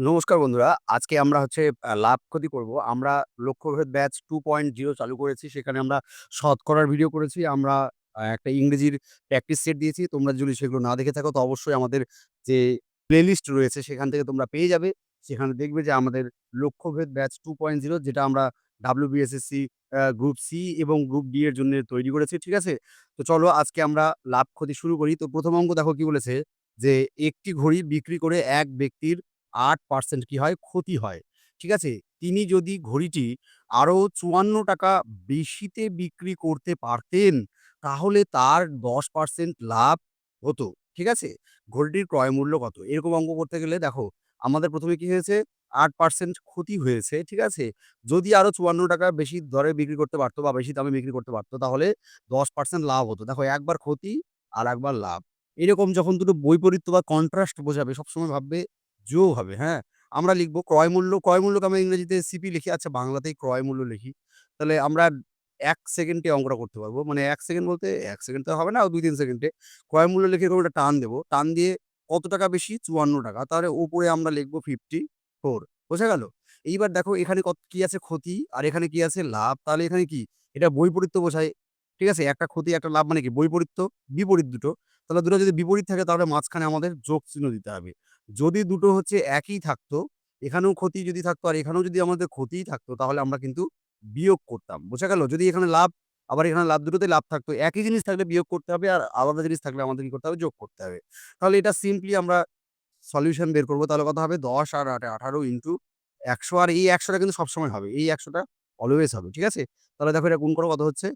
নমস্কার বন্ধুরা। আজকে আমরা হচ্ছে লাভ ক্ষতি করব। আমরা লক্ষ্যভেদ ব্যাচ 2.0 চালু করেছি। সেখানে আমরা শতকরার ভিডিও করেছি। আমরা একটা ইংরেজির প্র্যাকটিস সেট দিয়েছি। তোমরা যদি সেগুলো না দেখে থাকো, তো অবশ্যই আমাদের যে প্লেলিস্ট রয়েছে, সেখান থেকে তোমরা পেয়ে যাবে। সেখানে দেখবে যে আমাদের লক্ষ্যভেদ ব্যাচ 2.0 যেটা আমরা আ, গ্রুপ সি এবং গ্রুপ ডি এর জন্যে তৈরি করেছি। ঠিক আছে? তো চলো, আজকে আমরা লাভ ক্ষতি শুরু করি। তো প্রথম অঙ্ক দেখো কি বলেছে যে একটি ঘড়ি বিক্রি করে এক ব্যক্তির ৮% কী হয়? ক্ষতি হয়। ঠিক আছে? তিনি যদি ঘড়িটি আরও চুয়ান্ন টাকা বেশিতে বিক্রি করতে পারতেন, তাহলে তার ১০% লাভ হতো। ঠিক আছে? ঘড়িটির ক্রয় মূল্য কত? এরকম অঙ্ক করতে গেলে দেখো, আমাদের ১ম এ কি হয়েছে? ৮% ক্ষতি হয়েছে। ঠিক আছে? যদি আরও চুয়ান্ন টাকা বেশি দরে বিক্রি করতে পারত বা বেশি দামে বিক্রি করতে পারত, তাহলে ১০% লাভ হতো। দেখো একবার ক্ষতি আর একবার লাভ। এরকম যখন দুটো বৈপরীত্য বা কন্ট্রাস্ট বোঝাবে সবসময় ভাববে যোগ হবে, হ্যাঁ? আমরা লিখব ক্রয় মূল্য, ক্রয় মূল্যকে আমরা ইংরেজিতে সিপি লিখি। আচ্ছা বাংলাতেই ক্রয় মূল্য লিখি। তাহলে আমরা এক সেকেন্ডে অঙ্কটা করতে পারব মানে এক সেকেন্ড বলতে এক সেকেন্ড তো হবে না ২-৩ সেকেন্ডে। ক্রয় মূল্য লিখে এরকম একটা টান দেবো টান দিয়ে কত টাকা বেশি? ৳৫৪ তাহলে উপরে আমরা লিখব ফিফটি ফোর বোঝা গেল? এইবার দেখো এখানে কত কি আছে? ক্ষতি আর এখানে কি আছে? লাভ। তাহলে এখানে কি? এটা বৈপরীত্য বোঝায়। ঠিক আছে? একটা ক্ষতি একটা লাভ মানে কি? বৈপরীত্য, বিপরীত দুটো। তাহলে দুটো যদি বিপরীত থাকে তাহলে মাঝখানে আমাদের যোগ চিহ্ন দিতে হবে। যদি দুটো হচ্ছে একই থাকতো, এখানেও ক্ষতি যদি থাকতো আর এখানেও যদি আমাদের ক্ষতিই থাকতো তাহলে আমরা কিন্তু বিয়োগ করতাম। বোঝা গেল? যদি এখানে লাভ আবার এখানে লাভ দুটোতেই লাভ থাকতো। একই জিনিস থাকলে বিয়োগ করতে হবে আর আলাদা জিনিস থাকলে আমাদের কি করতে হবে? যোগ করতে হবে। তাহলে এটা সিম্পলি আমরা সলিউশন বের করব তাহলে কথা হবে? ১০ আর ৮ ১৮ ইন্টু ১০০ আর এই একশোটা কিন্তু সবসময় হবে। এই একশোটা অলওয়েজ হবে। ঠিক আছে? তাহলে দেখো এটা গুণ করো কত হচ্ছে?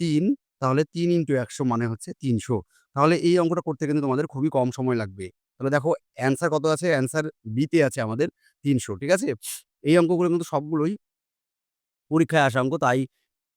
৩ তাহলে তিন ইন্টু ১০০ মানে হচ্ছে ৩০০ তাহলে এই অঙ্কটা করতে কিন্তু তোমাদের খুবই কম সময় লাগবে। তাহলে দেখো অ্যান্সার কত আছে? অ্যান্সার বি তে আছে আমাদের ৩০০ ঠিক আছে? এই অঙ্কগুলো কিন্তু সবগুলোই পরীক্ষায় আসা অঙ্ক। তাই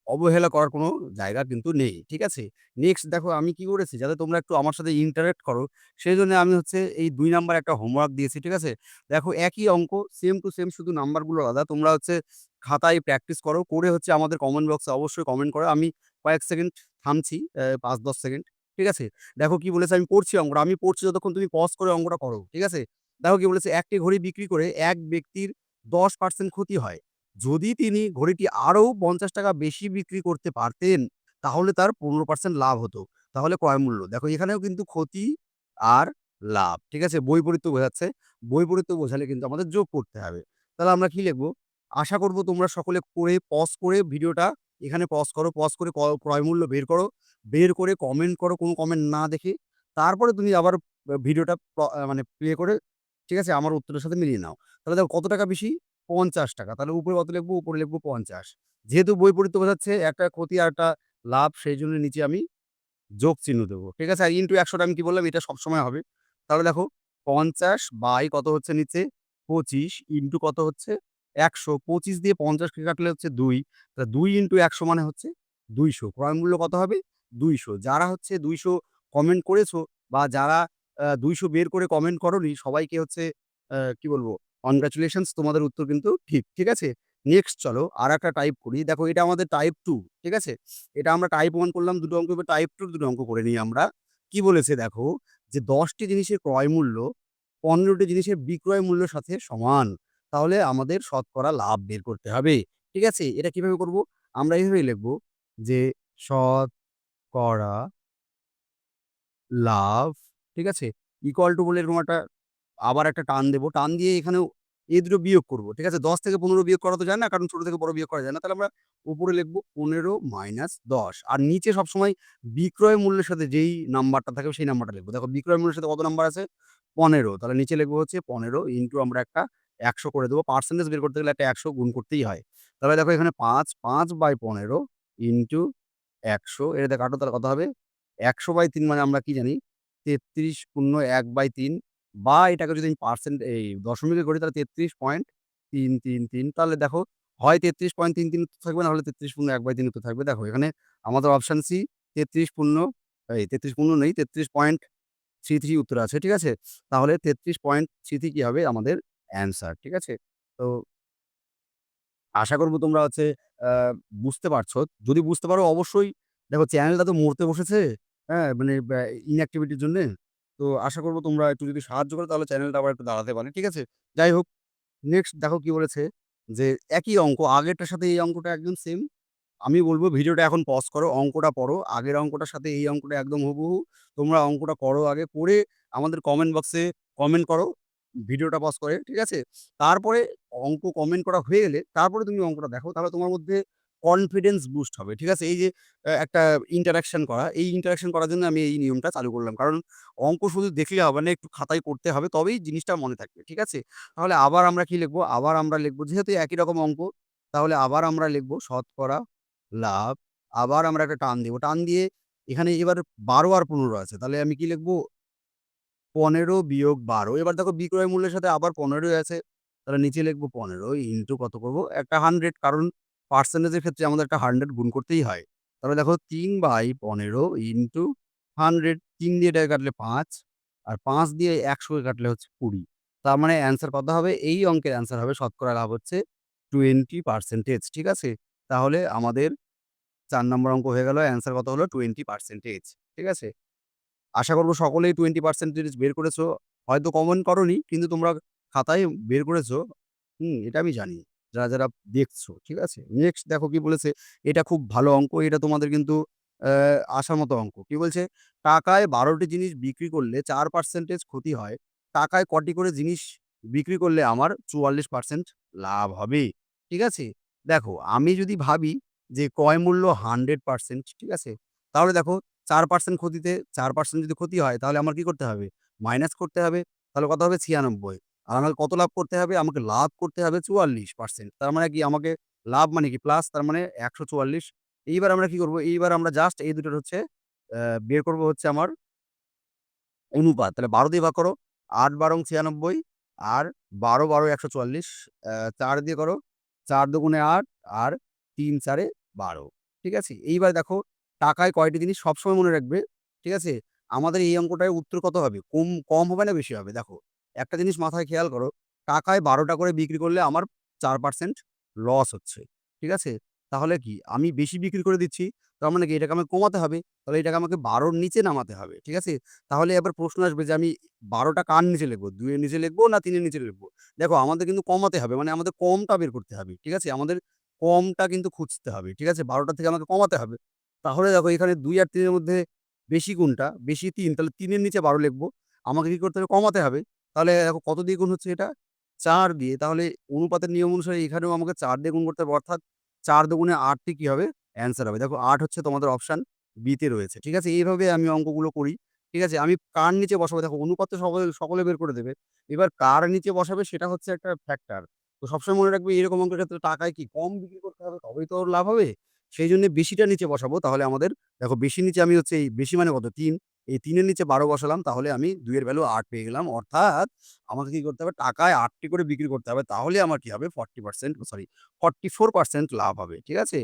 অবহেলা করার কোনো জায়গা কিন্তু নেই। ঠিক আছে? নেক্সট দেখো আমি কি করেছি যাতে তোমরা একটু আমার সাথে ইন্টারেক্ট করো, সেজন্য আমি হচ্ছে এই দুই নাম্বার একটা হোমওয়ার্ক দিয়েছি। ঠিক আছে? দেখো একই অঙ্ক সেম টু সেম শুধু নাম্বারগুলো আলাদা। তোমরা হচ্ছে খাতায় প্র্যাকটিস করো। করে হচ্ছে আমাদের কমেন্ট বক্সে অবশ্যই কমেন্ট করো। আমি কয়েক সেকেন্ড থামছি, পাঁচ ৫-১০ সেকেন্ড। ঠিক আছে? দেখো কি বলেছে আমি পড়ছি অঙ্কটা। আমি পড়ছি যতক্ষণ তুমি পজ করে অঙ্কটা করো। ঠিক আছে? দেখো কি বলেছে, একটি ঘড়ি বিক্রি করে এক ব্যক্তির ১০% ক্ষতি হয়। যদি তিনি ঘড়িটি আরও পঞ্চাশ টাকা বেশি বিক্রি করতে পারতেন, তাহলে তার ১৫% লাভ হতো। তাহলে ক্রয় মূল্য। দেখো এখানেও কিন্তু ক্ষতি আর লাভ। ঠিক আছে? বৈপরীত্য বোঝাচ্ছে। বৈপরীত্য বোঝালে কিন্তু আমাদের যোগ করতে হবে। তাহলে আমরা কি লিখব? আশা করব তোমরা সকলে করে পজ করে ভিডিওটা এখানে পজ করো। পজ করে ক্রয় মূল্য বের করো। বের করে কমেন্ট করো, কোনো কমেন্ট না দেখে। তারপরে তুমি আবার ভিডিওটা মানে প্লে করে, ঠিক আছে? আমার উত্তরের সাথে মিলিয়ে নাও। তাহলে দেখো কত টাকা বেশি? ৳৫০ তাহলে উপরে কত লিখব উপরে লিখব পঞ্চাশ যেহেতু বৈপরীত্য বোঝাচ্ছে, একটা ক্ষতি আর একটা লাভ, সেই জন্য নিচে আমি যোগ চিহ্ন দেবো ঠিক আছে? আর ইন্টু ১০০ টা আমি কি বললাম? এটা সবসময় হবে। তাহলে দেখো ৫০ বাই কত হচ্ছে নিচে? ২৫ ইন্টু কত হচ্ছে? ১০০ ২৫ দিয়ে ৫০ কে কাটলে হচ্ছে দুই তাহলে দুই ইন্টু ১০০ মানে হচ্ছে ২০০ ক্রয় মূল্য কত হবে? ২০০ যারা হচ্ছে ২০০ কমেন্ট করেছ বা যারা দুইশো বের করে কমেন্ট করোনি, সবাইকে হচ্ছে কি বলব? কনগ্রাচুলেশনস তোমাদের উত্তর কিন্তু ঠিক। ঠিক আছে? নেক্সট চলো আর একটা টাইপ করি। দেখো, এটা আমাদের টাইপ টু ঠিক আছে? এটা আমরা টাইপ 1 করলাম, দুটো অঙ্ক টাইপ 2 র দুটো অঙ্ক করে নিই আমরা। কি বলেছে দেখো যে দশটি জিনিসের ক্রয় মূল্য ১৫ টি জিনিসের বিক্রয় মূল্যের সাথে সমান। তাহলে আমাদের শতকরা লাভ বের করতে হবে। ঠিক আছে? এটা কীভাবে করব? আমরা এভাবেই লিখব যে শতকরা লাভ, ঠিক আছে? ইকুয়াল টু বলে এরকম একটা আবার একটা টান দেবো টান দিয়ে এখানেও এই দুটো বিয়োগ করব ঠিক আছে? ১০ থেকে ১৫ বিয়োগ করা তো যায় না। কারণ ছোট থেকে বড় বিয়োগ করা যায় না। তাহলে আমরা উপরে লিখব পনেরো মাইনাস ১০ আর নিচে সবসময় বিক্রয় মূল্যের সাথে যেই নাম্বারটা থাকবে সেই নাম্বারটা লিখব দেখো বিক্রয় মূল্যের সাথে কত নাম্বার আছে? ১৫ তাহলে নিচে লিখব হচ্ছে ১৫ ইন্টু আমরা একটা ১০০ করে দেবো পার্সেন্টেজ বের করতে গেলে একটা ১০০ গুণ করতেই হয়। তাহলে দেখো এখানে ৫, ৫ বাই ১৫ ইন্টু ১০০ এটাতে কাটো তাহলে কত হবে? ১০০ বাই তিন মানে আমরা কি জানি? ৩৩ শূন্য এক বাই তিন বা এটাকে যদি আমি পার্সেন্ট এই দশমিকে করি তাহলে ৩৩.৩33 তাহলে দেখো হয় ৩৩.33 উত্তর থাকবে নাহলে তেত্রিশ না হলে ৩৩.১/৩ উত্তর থাকবে। দেখো এখানে আমাদের অপশান সি ৩৩ পূর্ণ এই ৩৩ পূর্ণ নেই ৩৩.33 উত্তর আছে। ঠিক আছে? তাহলে ৩৩.33 কী হবে? আমাদের অ্যান্সার। ঠিক আছে? তো আশা করব তোমরা হচ্ছে বুঝতে পারছ। যদি বুঝতে পারো অবশ্যই দেখো চ্যানেলটা তো মরতে বসেছে। হ্যাঁ? মানে ইনঅ্যাক্টিভিটির জন্যে। তো আশা করব তোমরা একটু যদি সাহায্য করো তাহলে চ্যানেলটা আবার একটু দাঁড়াতে পারে। ঠিক আছে? যাই হোক নেক্সট দেখো কি বলেছে যে একই অঙ্ক আগেরটার সাথে এই অঙ্কটা একদম সেম। আমি বলব ভিডিওটা এখন পজ করো, অঙ্কটা পড়ো। আগের অঙ্কটার সাথে এই অঙ্কটা একদম হুবহু। তোমরা অঙ্কটা করো আগে, করে আমাদের কমেন্ট বক্সে কমেন্ট করো ভিডিওটা পজ করে, ঠিক আছে? তারপরে অঙ্ক কমেন্ট করা হয়ে গেলে তারপরে তুমি অঙ্কটা দেখো। তাহলে তোমার মধ্যে কনফিডেন্স বুস্ট হবে, ঠিক আছে? এই যে একটা ইন্টারেকশন করা, এই ইন্টারেকশন করার জন্য আমি এই নিয়মটা চালু করলাম। কারণ অঙ্ক শুধু দেখলে হবে না, একটু খাতায় করতে হবে, তবেই জিনিসটা মনে থাকবে, ঠিক আছে? তাহলে আবার আমরা কি লিখব? আবার আমরা লিখব যেহেতু একই রকম অঙ্ক, তাহলে আবার আমরা লিখব শতকরা লাভ। আবার আমরা একটা টান দিব। টান দিয়ে এখানে এবার ১২ আর ১৫ আছে। তাহলে আমি কি লিখব? ১৫ বিয়োগ ১২ এবার দেখো বিক্রয় মূল্যের সাথে আবার পনেরোই আছে। তাহলে নিচে লিখব ১৫ ইন্টু কত করব একটা 100 কারণ পার্সেন্টেজের ক্ষেত্রে আমাদের একটা 100 গুণ করতেই হয়। তাহলে দেখো ৩/১৫ ইন্টু 100 ৩ দিয়ে এটাকে কাটলে পাঁচ, আর পাঁচ দিয়ে ১০০ কে কাটলে হচ্ছে ২০ তার মানে অ্যান্সার কত হবে? এই অঙ্কের অ্যান্সার হবে, শতকরা লাভ হচ্ছে 20% ঠিক আছে? তাহলে আমাদের চার নম্বর অঙ্ক হয়ে গেল। অ্যান্সার কত হলো? 20% ঠিক আছে? আশা করব সকলেই 20% বের করেছ। হয়তো কমেন্ট করোনি কিন্তু তোমরা খাতায় বের করেছ। হুম, এটা আমি জানি। যারা, যারা দেখছ, ঠিক আছে? নেক্সট দেখো কি বলেছে? এটা খুব ভালো অঙ্ক। এটা তোমাদের কিন্তু আসার মতো অঙ্ক। কি বলছে? টাকায় বারোটি জিনিস বিক্রি করলে চার পার্সেন্টেজ ক্ষতি হয়। টাকায় কটি করে জিনিস বিক্রি করলে আমার ৪৪% লাভ হবে। ঠিক আছে? দেখো আমি যদি ভাবি যে ক্রয় মূল্য 100% ঠিক আছে? তাহলে দেখো ৪% ক্ষতিতে, চার পার্সেন্ট যদি ক্ষতি হয়, তাহলে আমার কি করতে হবে? মাইনাস করতে হবে। তাহলে কত হবে? ৯৬ আর আমাকে কত লাভ করতে হবে? আমাকে লাভ করতে হবে ৪৪%। তার মানে কি? আমাকে লাভ মানে কি? প্লাস তার মানে ১৪৪ এইবার আমরা কি করব? এইবার আমরা জাস্ট এই দুটোর হচ্ছে বের করব হচ্ছে আমার অনুপাত। তাহলে ১২ দিয়ে ভাগ করো। ৮ ১২ ৯৬ আর বারো বারো একশো চুয়াল্লিশ চার দিয়ে করো। চার দুগুণে আট, আর তিন চারে বারো ঠিক আছে? এইবার দেখো টাকায় কয়টি জিনিস সবসময় মনে রাখবে, ঠিক আছে? আমাদের এই অঙ্কটায় উত্তর কত হবে? কম কম হবে না বেশি হবে? দেখো, একটা জিনিস মাথায় খেয়াল করো, টাকায় বারোটা করে বিক্রি করলে আমার চার পার্সেন্ট লস হচ্ছে। ঠিক আছে? তাহলে কি? আমি বেশি বিক্রি করে দিচ্ছি, তার মানে কি এটাকে আমাকে কমাতে হবে। তাহলে এটাকে আমাকে বারোর নিচে নামাতে হবে। ঠিক আছে? তাহলে এবার প্রশ্ন আসবে যে আমি বারোটা কার নিচে লিখব? ২ এর নিচে লিখব না তিনের নিচে লিখব দেখো আমাদের কিন্তু কমাতে হবে। মানে আমাদের কমটা বের করতে হবে। ঠিক আছে? আমাদের কমটা কিন্তু খুঁজতে হবে। ঠিক আছে? বারোটা থেকে আমাকে কমাতে হবে। তাহলে দেখো এখানে দুই আর তিনের মধ্যে বেশি কোনটা? বেশি তিন তাহলে তিনের নিচে ১২ লিখব। আমাকে কী করতে হবে? কমাতে হবে। তাহলে দেখো কত দিয়ে গুণ হচ্ছে এটা? চার দিয়ে। তাহলে অনুপাতের নিয়ম অনুসারে এখানেও আমাকে চার দিয়ে গুণ করতে হবে। অর্থাৎ চার দুগুণে ৮ টি কি হবে? অ্যান্সার হবে। দেখো আট হচ্ছে তোমাদের অপশান বি তে রয়েছে। ঠিক আছে? এইভাবে আমি অঙ্কগুলো করি। ঠিক আছে? আমি কার নিচে বসাবো? দেখো অনুপাত তো সকলে সকলে বের করে দেবে। এবার কার নিচে বসাবে সেটা হচ্ছে একটা ফ্যাক্টর। তো সবসময় মনে রাখবে এরকম অঙ্কের ক্ষেত্রে টাকায় কি কম বিক্রি করতে হবে তবেই তো লাভ হবে। সেইজন্য বেশিটা নিচে বসাবো। তাহলে আমাদের, দেখো বেশি নিচে আমি হচ্ছে এই, বেশি মানে কত? তিন এই তিনের নিচে ১২ বসালাম, তাহলে আমি ২ এর ভ্যালু ৮ পেয়ে গেলাম। অর্থাৎ আমাকে কি করতে হবে? টাকায় আটটি করে বিক্রি করতে হবে। তাহলে আমার কি হবে? 40% সরি 44% লাভ হবে। ঠিক আছে?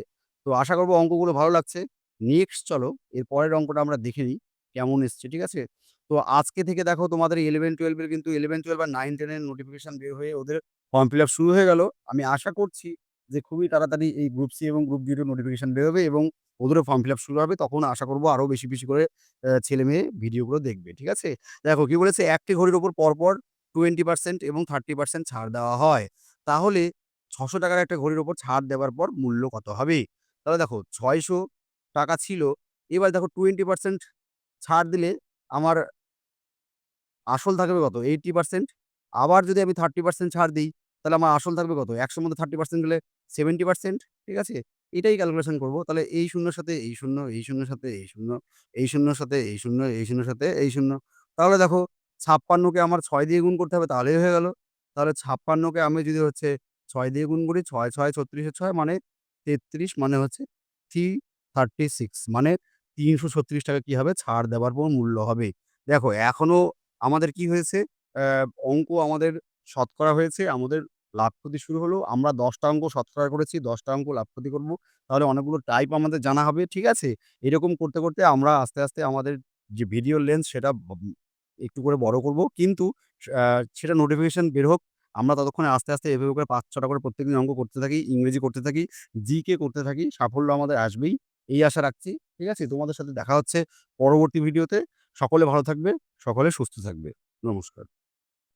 তো আশা করব অঙ্কগুলো ভালো লাগছে। নেক্সট চলো, এর পরের অঙ্কটা আমরা দেখে নিই, কেমন এসছে। ঠিক আছে? তো আজকে থেকে দেখো তোমাদের 11-12 এর কিন্তু 11-12 আর 9-10 এর নোটিফিকেশন বের হয়ে ওদের ফর্ম ফিল আপ শুরু হয়ে গেল। আমি আশা করছি যে খুবই তাড়াতাড়ি এই গ্রুপ সি এবং গ্রুপ ডি এর নোটিফিকেশন বেরোবে এবং ওদেরও ফর্ম ফিল আপ শুরু হবে। তখন আশা করব আরও বেশি, বেশি করে ছেলে মেয়ে ভিডিওগুলো দেখবে। ঠিক আছে? দেখো কি বলেছে? একটি ঘড়ির ওপর পরপর 20% এবং 30% ছাড় দেওয়া হয়। তাহলে ছশো টাকার একটা ঘড়ির ওপর ছাড় দেওয়ার পর মূল্য কত হবে? তাহলে দেখো ৳৬০০ ছিল। এবার দেখো 20% ছাড় দিলে আমার আসল থাকবে কত? 80% আবার যদি আমি 30% ছাড় দেই, তাহলে আমার আসল থাকবে কত? ১০০ র মধ্যে 30% গেলে 70% ঠিক আছে? এটাই ক্যালকুলেশন করব। তাহলে এই শূন্যর সাথে এই শূন্য, এই শূন্যর সাথে এই শূন্য, এই শূন্যর সাথে এই শূন্য, এই শূন্যর সাথে এই শূন্য। তাহলে দেখো ছাপ্পান্নকে আমার ছয় দিয়ে গুণ করতে হবে তাহলেই হয়ে গেল। তাহলে ছাপ্পান্নকে আমি যদি হচ্ছে ছয় দিয়ে গুণ করি ৬, ৬ ৩৬ এর ৬ মানে ৩৩ মানে হচ্ছে 336 মানে ৳৩৩৬ কি হবে? ছাড় দেওয়ার পর মূল্য হবে। দেখো এখনও আমাদের কি হয়েছে? অঙ্ক আমাদের শতকরা হয়েছে। আমাদের লাভ ক্ষতি শুরু হলো। আমরা ১০ টা অঙ্ক শতকরা করেছি, দশটা অঙ্ক লাভ ক্ষতি করব। তাহলে অনেকগুলো টাইপ আমাদের জানা হবে। ঠিক আছে? এরকম করতে, করতে আমরা আস্তে, আস্তে আমাদের যে ভিডিও লেন্স সেটা একটু করে বড় করব। কিন্তু সেটা নোটিফিকেশান বের হোক। আমরা ততক্ষণে আস্তে, আস্তে এভাবে করে ৫-৬ টা করে প্রত্যেকদিন অঙ্ক করতে থাকি, ইংরেজি করতে থাকি, জিকে করতে থাকি। সাফল্য আমাদের আসবেই। এই আশা রাখছি। ঠিক আছে? তোমাদের সাথে দেখা হচ্ছে পরবর্তী ভিডিওতে। সকলে ভালো থাকবে, সকলে সুস্থ থাকবে। নমস্কার।